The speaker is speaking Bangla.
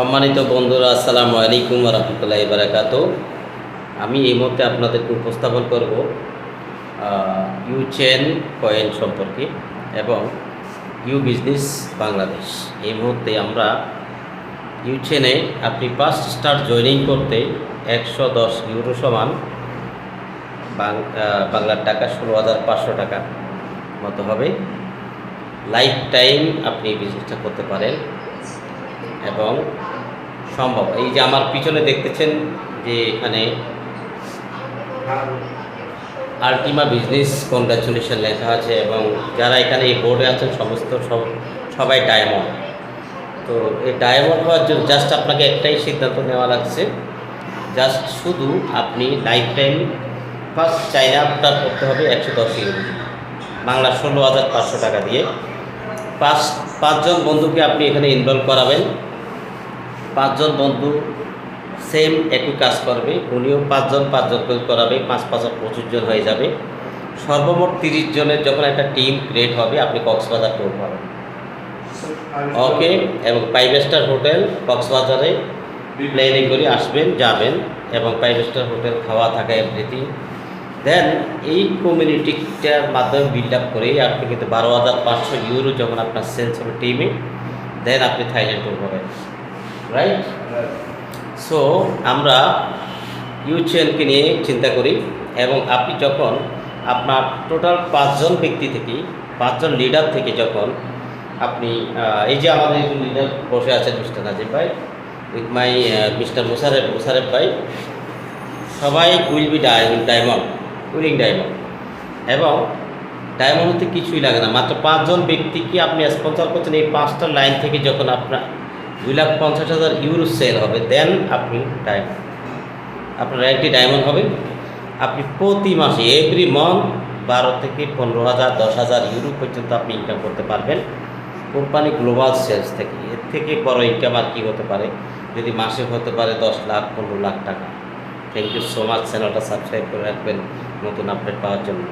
সম্মানিত বন্ধুরা, আসসালামু আলাইকুম রহমতুল্লাহ বারাকাত আমি এই মুহূর্তে আপনাদেরকে উপস্থাপন করব ইউ চেন কয়েন সম্পর্কে এবং ইউ বিজনেস বাংলাদেশ এই মুহূর্তে আমরা ইউ চেনে আপনি ফার্স্ট স্টার জয়েনিং করতে একশো দশ ইউরো সমান বাংলার টাকা ষোলো হাজার পাঁচশো টাকা মতো হবে। লাইফ টাইম আপনি বিজনেসটা করতে পারেন। এবং সম্ভব। এই যে আমার পিছনে দেখতেছেন যে এখানে আলটিমা বিজনেস কংগ্রাচুলেশন লেখা আছে এবং যারা এখানে এই বোর্ডে আছেন সমস্ত সব, সবাই ডায়মন্ড তো এই ডায়মন্ড হওয়ার জন্য জাস্ট আপনাকে একটাই সিদ্ধান্ত নেওয়া লাগছে। জাস্ট শুধু আপনি লাইফ টাইম ফার্স্ট চাইনা আপনার করতে হবে একশো দশ ইউরো। বাংলা ষোলো হাজার পাঁচশো টাকা দিয়ে। পাঁচ পাঁচজন বন্ধুকে আপনি এখানে ইনভলভ করাবেন। পাঁচজন বন্ধু সেম একই কাজ করবে উনিও পাঁচজন পাঁচজন করে করাবে পাঁচ পাঁচ পঁচিশ জন হয়ে যাবে। সর্বমোট তিরিশ জনের যখন একটা টিম ক্রিয়েট হবে আপনি কক্সবাজার ট্যুর পাবেন। ওকে এবং ফাইভ স্টার হোটেল কক্সবাজারে প্লেনিং করে আসবেন যাবেন এবং ফাইভ স্টার হোটেল খাওয়া থাকা এভরিথিং দেন এই কমিউনিটিটার মাধ্যমে বিল্ড আপ করে আপনি কিন্তু বারো হাজার পাঁচশো ইউরো যখন আপনার সেলস হবে টিমে দেন আপনি থাইল্যান্ড ট্যুর পাবেন রাইট সো আমরা ইউচেনকে নিয়ে চিন্তা করি এবং আপনি যখন আপনার টোটাল পাঁচজন ব্যক্তি থেকে, পাঁচজন লিডার থেকে যখন আপনি এই যে আমাদের লিডার বসে আছেন মিস্টার নাজিব ভাই উইথ মাই মিস্টার মুসারেফ মুসারেফ ভাই, সবাই will be diamond willing diamond. এবং ডায়মন্ড হতে কিছুই লাগে না। মাত্র পাঁচজন ব্যক্তিকে আপনি স্পন্সর করছেন এই পাঁচটা লাইন থেকে যখন আপনার দুই লাখ পঞ্চাশ হাজার ইউরো সেল হবে, দেন আপনি ডায়মন্ড। আপনার একটি ডায়মন্ড হবে। আপনি প্রতি মাসে এভরি মান্থ বারো থেকে পনেরো হাজার, দশ হাজার ইউরো পর্যন্ত আপনি ইনকাম করতে পারবেন। কোম্পানি গ্লোবাল সেলস থেকে। এর থেকে বড় ইনকাম আর কী হতে পারে? যদি মাসে হতে পারে দশ লাখ, পনেরো লাখ টাকা। থ্যাংক ইউ সো মাচ চ্যানেলটা সাবস্ক্রাইব করে রাখবেন। নতুন আপডেট পাওয়ার জন্য।